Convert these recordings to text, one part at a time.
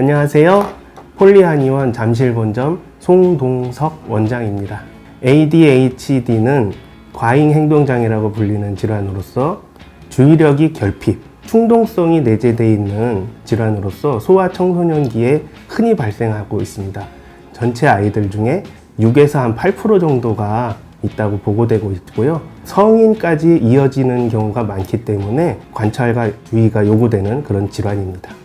안녕하세요. 폴리한의원 잠실본점 송동석 원장입니다. ADHD는 과잉 행동장애라고 불리는 질환으로서 주의력이 결핍, 충동성이 내재되어 있는 질환으로서 소아 청소년기에 흔히 발생하고 있습니다. 전체 아이들 중에 6에서 한 8% 정도가 있다고 보고되고 있고요. 성인까지 이어지는 경우가 많기 때문에 관찰과 주의가 요구되는 그런 질환입니다.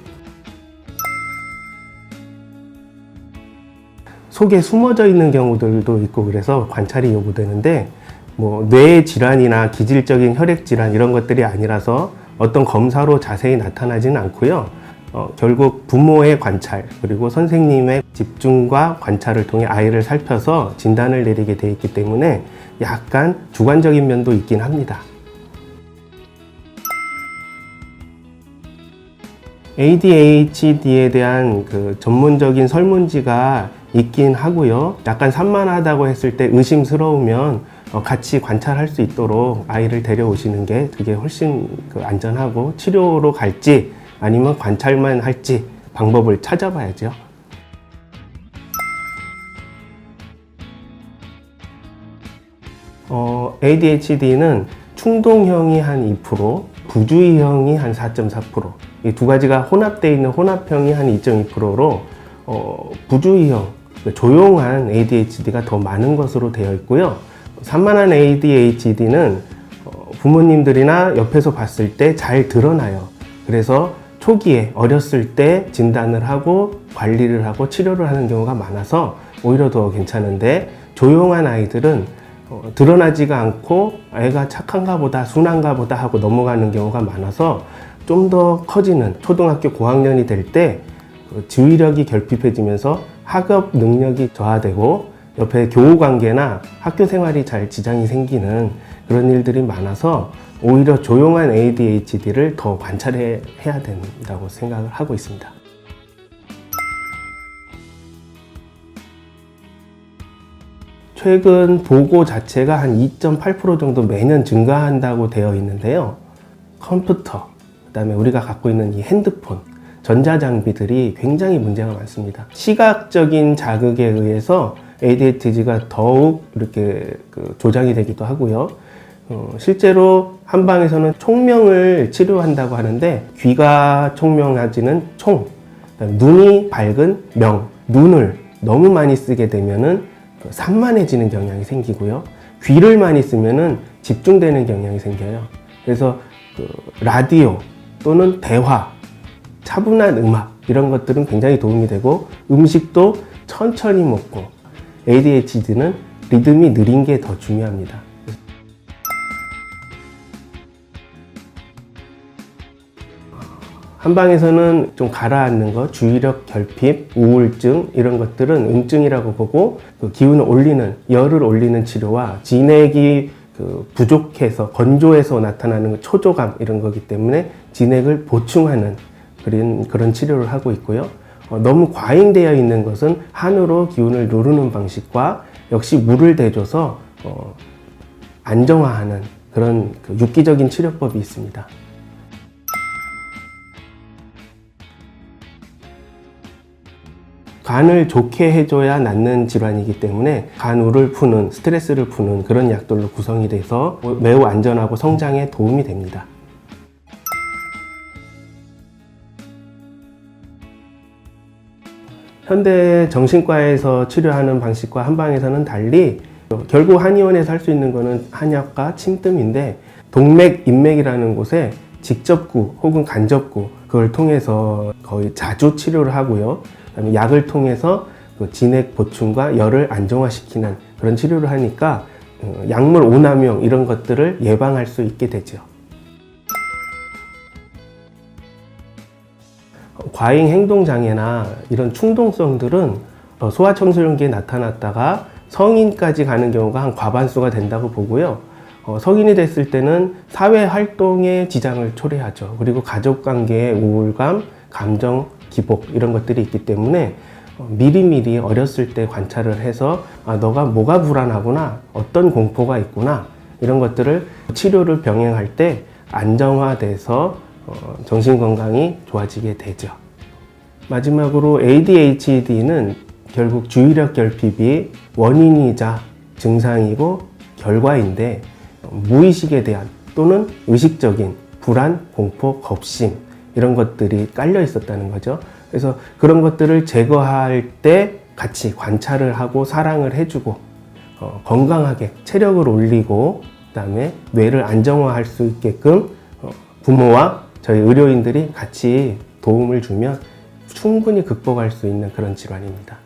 속에 숨어져 있는 경우들도 있고 그래서 관찰이 요구되는데 뭐 뇌 질환이나 기질적인 혈액 질환 이런 것들이 아니라서 어떤 검사로 자세히 나타나지는 않고요. 어, 결국 부모의 관찰 그리고 선생님의 집중과 관찰을 통해 아이를 살펴서 진단을 내리게 돼 있기 때문에 약간 주관적인 면도 있긴 합니다. ADHD에 대한 그 전문적인 설문지가 있긴 하고요. 약간 산만하다고 했을 때 의심스러우면 어, 같이 관찰할 수 있도록 아이를 데려오시는 게 그게 훨씬 그 안전하고 치료로 갈지 아니면 관찰만 할지 방법을 찾아봐야죠. 어, ADHD는 충동형이 한 2%, 부주의형이 한 4.4%, 이 두 가지가 혼합되어 있는 혼합형이 한 2.2%로 어, 부주의형, 조용한 ADHD가 더 많은 것으로 되어 있고요. 산만한 ADHD는 어, 부모님들이나 옆에서 봤을 때 잘 드러나요. 그래서 초기에 어렸을 때 진단을 하고 관리를 하고 치료를 하는 경우가 많아서 오히려 더 괜찮은데 조용한 아이들은 어, 드러나지가 않고 애가 착한가 보다 순한가 보다 하고 넘어가는 경우가 많아서 좀 더 커지는 초등학교 고학년이 될 때 지휘력이 결핍해지면서 학업 능력이 저하되고 옆에 교우 관계나 학교 생활이 잘 지장이 생기는 그런 일들이 많아서 오히려 조용한 ADHD를 더 관찰해야 된다고 생각을 하고 있습니다. 최근 보고 자체가 한 2.8% 정도 매년 증가한다고 되어 있는데요. 컴퓨터, 그 다음에 우리가 갖고 있는 이 핸드폰, 전자장비들이 굉장히 문제가 많습니다. 시각적인 자극에 의해서 ADHD가 더욱 이렇게 그 조장이 되기도 하고요. 어, 실제로 한방에서는 총명을 치료한다고 하는데 귀가 총명하지는 총, 눈이 밝은 명, 눈을 너무 많이 쓰게 되면은 그 산만해지는 경향이 생기고요. 귀를 많이 쓰면은 집중되는 경향이 생겨요. 그래서 그 라디오 또는 대화, 차분한 음악 이런 것들은 굉장히 도움이 되고 음식도 천천히 먹고 ADHD는 리듬이 느린 게 더 중요합니다. 한방에서는 좀 가라앉는 것, 주의력 결핍, 우울증 이런 것들은 음증이라고 보고 그 기운을 올리는 열을 올리는 치료와 진액이 그 부족해서 건조해서 나타나는 초조감 이런 거기 때문에 진액을 보충하는 그런 그런 치료를 하고 있고요. 어, 너무 과잉되어 있는 것은 한으로 기운을 누르는 방식과 역시 물을 대줘서 어, 안정화하는 그런 그 육기적인 치료법이 있습니다. 간을 좋게 해줘야 낫는 질환이기 때문에 간우를 푸는 스트레스를 푸는 그런 약들로 구성이 돼서 매우 안전하고 성장에 도움이 됩니다. 현대 정신과에서 치료하는 방식과 한방에서는 달리 결국 한의원에서 할 수 있는 거는 한약과 침뜸인데 동맥, 인맥이라는 곳에 직접구 혹은 간접구 그걸 통해서 거의 자주 치료를 하고요. 그다음에 약을 통해서 그 진액 보충과 열을 안정화시키는 그런 치료를 하니까 어, 약물 오남용 이런 것들을 예방할 수 있게 되죠. 과잉 행동 장애나 이런 충동성들은 어, 소아청소년기에 나타났다가 성인까지 가는 경우가 한 과반수가 된다고 보고요. 어, 성인이 됐을 때는 사회 활동에 지장을 초래하죠. 그리고 가족 관계의 우울감, 감정 기복 이런 것들이 있기 때문에 어, 미리미리 어렸을 때 관찰을 해서 아, 너가 뭐가 불안하구나, 어떤 공포가 있구나 이런 것들을 치료를 병행할 때 안정화돼서 어, 정신 건강이 좋아지게 되죠. 마지막으로 ADHD는 결국 주의력 결핍이 원인이자 증상이고 결과인데 무의식에 대한 또는 의식적인 불안, 공포, 겁심 이런 것들이 깔려 있었다는 거죠. 그래서 그런 것들을 제거할 때 같이 관찰을 하고 사랑을 해주고 어, 건강하게 체력을 올리고 그다음에 뇌를 안정화할 수 있게끔 어, 부모와 저희 의료인들이 같이 도움을 주면 충분히 극복할 수 있는 그런 질환입니다.